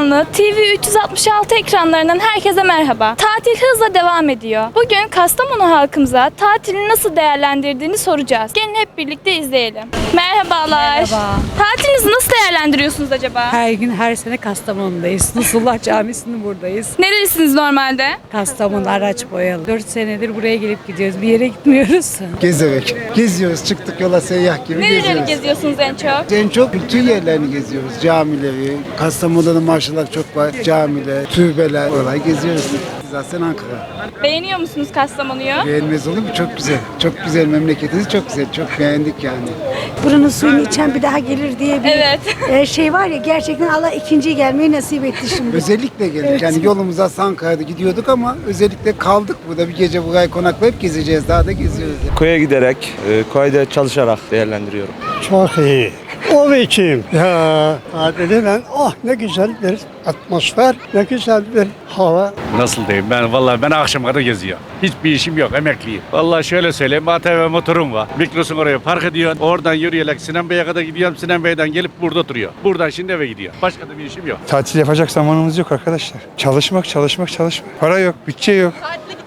Kanlı TV 366 ekranlarından herkese merhaba. Tatil hızla devam ediyor. Bugün Kastamonu halkımıza tatilini nasıl değerlendirdiğini soracağız. Gelin hep birlikte izleyelim. Merhabalar. Merhaba. Tatilinizi nasıl değerlendiriyorsunuz acaba? Her gün her sene Kastamonu'dayız. Nusullah Camisi'nin buradayız. Nerelisiniz normalde? Kastamonu araç boyalı. 4 senedir buraya gelip gidiyoruz. Bir yere gitmiyoruz. Gezerek. Geziyoruz. Çıktık yola seyyah gibi Nereleri geziyoruz. geziyorsunuz en çok? En çok kültür yerlerini geziyoruz. Camileri. Kastamonu'da da maşallah çok var. Camiler, türbeler. Oraları geziyoruz. Zaten Ankara. Beğeniyor musunuz Kastamonu'yu? Beğenmez olur mu? Çok güzel. Çok güzel. Memleketiniz çok güzel. Çok beğendik yani. Buranın suyunu içen bir daha gelir diye bir Evet. e, şey var ya gerçekten Allah ikinciyi gelmeyi nasip etti şimdi. Özellikle geldik. Yani yolumuza Ankara'da gidiyorduk ama özellikle kaldık burada. Bir gece burayı konaklayıp gezeceğiz. Daha da geziyoruz. Koya giderek, e, koyda çalışarak değerlendiriyorum. Çok iyi. O biçim. Ya tatili ben oh ne güzel bir atmosfer, ne güzel bir hava. Nasıl diyeyim ben vallahi ben akşam kadar geziyorum. Hiçbir işim yok emekliyim. Vallahi şöyle söyleyeyim ATV motorum var. Mikrosun oraya park ediyorsun. Oradan yürüyerek Sinan Bey'e kadar gidiyorum. Sinan Bey'den gelip burada oturuyor. Buradan şimdi eve gidiyor. Başka da bir işim yok. Tatil yapacak zamanımız yok arkadaşlar. Çalışmak, çalışmak, çalışmak. Para yok, bütçe yok. Tatile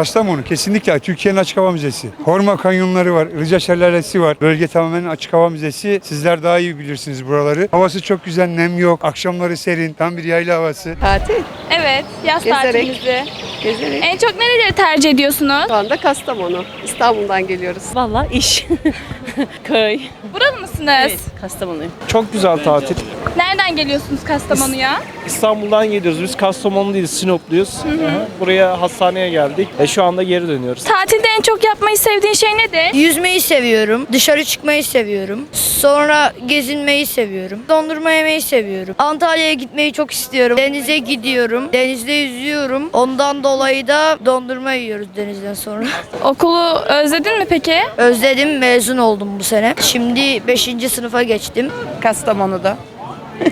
Kastamonu kesinlikle Türkiye'nin açık hava müzesi. Horma kanyonları var, Rıca Şelalesi var. Bölge tamamen açık hava müzesi. Sizler daha iyi bilirsiniz buraları. Havası çok güzel, nem yok. Akşamları serin, tam bir yayla havası. Tatil, Evet. Yaz Gezerek. tatilinizi. Gezerek. En çok nereleri tercih ediyorsunuz? Şu anda Kastamonu. İstanbul'dan geliyoruz. Valla iş. Köy. Buralı mısınız? Kastamonuyum. Çok güzel tatil. Nereden geliyorsunuz Kastamonu'ya? İstanbul'dan geliyoruz. Biz Kastamonluyuz, Sinopluyuz. Aha, Buraya hastaneye geldik. E, şu anda geri dönüyoruz. Tatilde en çok yapmayı sevdiğin şey nedir? Yüzmeyi seviyorum. Dışarı çıkmayı seviyorum. Sonra gezinmeyi seviyorum. Dondurma yemeyi seviyorum. Antalya'ya gitmeyi çok istiyorum. Denize gidiyorum. Denizde yüzüyorum. Ondan dolayı da dondurma yiyoruz denizden sonra. Okulu özledin mi peki? Özledim mezun oldum bu sene. Şimdi 5. sınıfa geçtim. Kastamonu'da.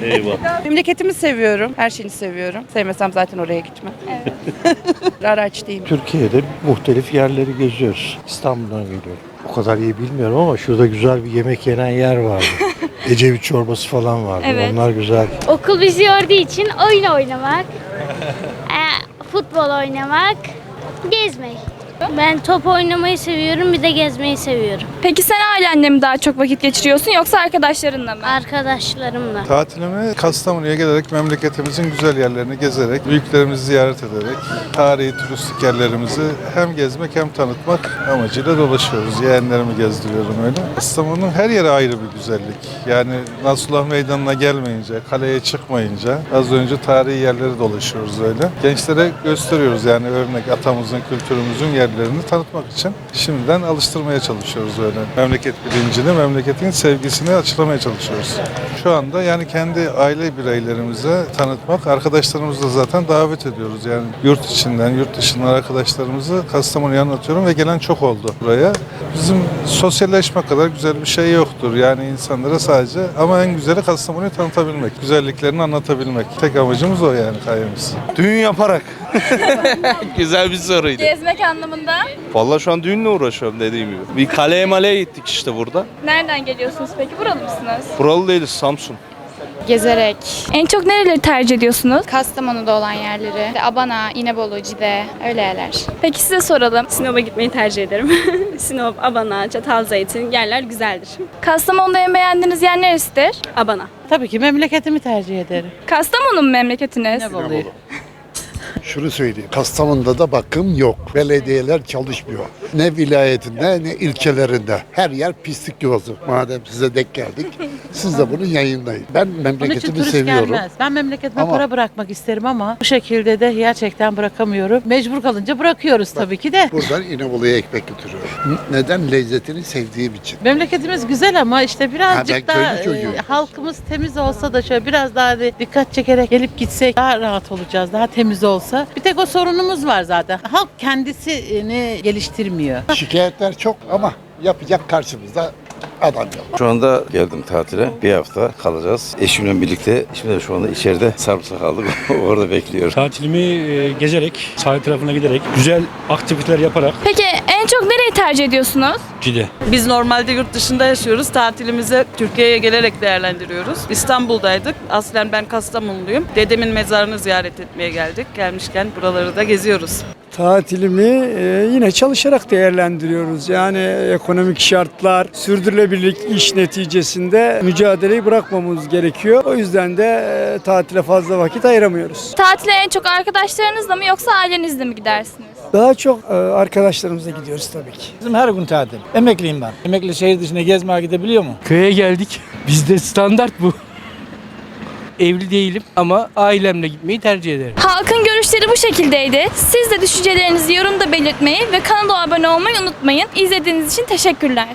Eyvah. Memleketimi seviyorum. Her şeyini seviyorum. Sevmesem zaten oraya gitmem. Araçtayım. Türkiye'de muhtelif yerleri geziyoruz. İstanbul'dan geliyorum. O kadar iyi bilmiyorum ama şurada güzel bir yemek yenen yer vardı. Ecevit çorbası falan vardı. Evet. Onlar güzel. Okul bizi yorduğu için oyun oynamak, e, futbol oynamak, gezmek. Ben top oynamayı seviyorum bir de gezmeyi seviyorum. Peki sen ailenle mi daha çok vakit geçiriyorsun yoksa arkadaşlarınla mı? Arkadaşlarımla. Tatilimi Kastamonu'ya gelerek memleketimizin güzel yerlerini gezerek, büyüklerimizi ziyaret ederek, tarihi turistik yerlerimizi hem gezmek hem tanıtmak amacıyla dolaşıyoruz. Yeğenlerimi gezdiriyorum öyle. Kastamonu'nun her yeri ayrı bir güzellik. Yani Nasulah Meydanı'na gelmeyince, kaleye çıkmayınca az önce tarihi yerleri dolaşıyoruz öyle. Gençlere gösteriyoruz yani örnek atamızın, kültürümüzün yerlerini tanıtmak için şimdiden alıştırmaya çalışıyoruz öyle. Memleket bilincini, memleketin sevgisini açıklamaya çalışıyoruz. Şu anda yani kendi aile bireylerimize tanıtmak, arkadaşlarımızı da zaten davet ediyoruz. Yani yurt içinden, yurt dışından arkadaşlarımızı Kastamonu'ya anlatıyorum ve gelen çok oldu buraya. Bizim sosyalleşmek kadar güzel bir şey yoktur. Yani insanlara sadece ama en güzeli Kastamonu'yu tanıtabilmek, güzelliklerini anlatabilmek. Tek amacımız o yani kayemiz. Düğün yaparak. güzel bir soruydu. Gezmek anlamında. Vallahi şu an düğünle uğraşıyorum dediğim gibi. Bir kaleye maleye gittik işte burada. Nereden geliyorsunuz peki? Buralı mısınız? Buralı değiliz, Samsun. Gezerek. En çok nereleri tercih ediyorsunuz? Kastamonu'da olan yerleri. Abana, İnebolu, Cide öyle yerler. Peki size soralım. Sinop'a gitmeyi tercih ederim. Sinop, Abana, Çatalzeytin yerler güzeldir. Kastamonu'da en beğendiğiniz yer neresidir? Abana. Tabii ki memleketimi tercih ederim. Kastamonu mu memleketiniz? Şunu söyleyeyim. Kastamonu'da da bakım yok. Belediyeler çalışmıyor. Ne vilayetinde ne ilçelerinde. Her yer pislik yuvası. Madem size denk geldik, siz de bunu yayınlayın. Ben memleketimi seviyorum. Ben memleketime Ama- para bırakmak isterim ama bu şekilde de gerçekten bırakamıyorum. Mecbur kalınca bırakıyoruz tabii ki de. Buradan İnebolu'ya ekmek götürüyorum. Neden? Lezzetini sevdiğim için. Memleketimiz güzel ama işte birazcık Ha, ben daha köylü çocuğuyum. e, halkımız temiz olsa da şöyle biraz daha hani dikkat çekerek gelip gitsek daha rahat olacağız. Daha temiz olsa. Bir tek o sorunumuz var zaten. Halk kendisini geliştirmiyor. Şikayetler çok ama yapacak karşımızda Adam yok. Şu anda geldim tatile. Bir hafta kalacağız. Eşimle birlikte. Şimdi de şu anda içeride sarımsak aldık. Orada bekliyorum. Tatilimi e, gezerek, sahil tarafına giderek, güzel aktiviteler yaparak Peki en çok nereyi tercih ediyorsunuz? Cide. Biz normalde yurt dışında yaşıyoruz. Tatilimizi Türkiye'ye gelerek değerlendiriyoruz. İstanbul'daydık. Aslen ben Kastamonluyum. Dedemin mezarını ziyaret etmeye geldik. Gelmişken buraları da geziyoruz. Tatilimi e, yine çalışarak değerlendiriyoruz. Yani ekonomik şartlar, sürdürülebilirlik iş neticesinde mücadeleyi bırakmamamız gerekiyor. O yüzden de e, tatile fazla vakit ayıramıyoruz. Tatile en çok arkadaşlarınızla mı yoksa ailenizle mi gidersiniz? Daha çok e, arkadaşlarımızla gidiyoruz tabii ki. Bizim her gün tatil. Emekliyim ben. Emekli şehir dışına gezmeye gidebiliyor mu? Köye geldik. Bizde standart bu. Evli değilim ama ailemle gitmeyi tercih ederim. Halkın görüşleri bu şekildeydi. Siz de düşüncelerinizi yorumda belirtmeyi ve kanala abone olmayı unutmayın. İzlediğiniz için teşekkürler.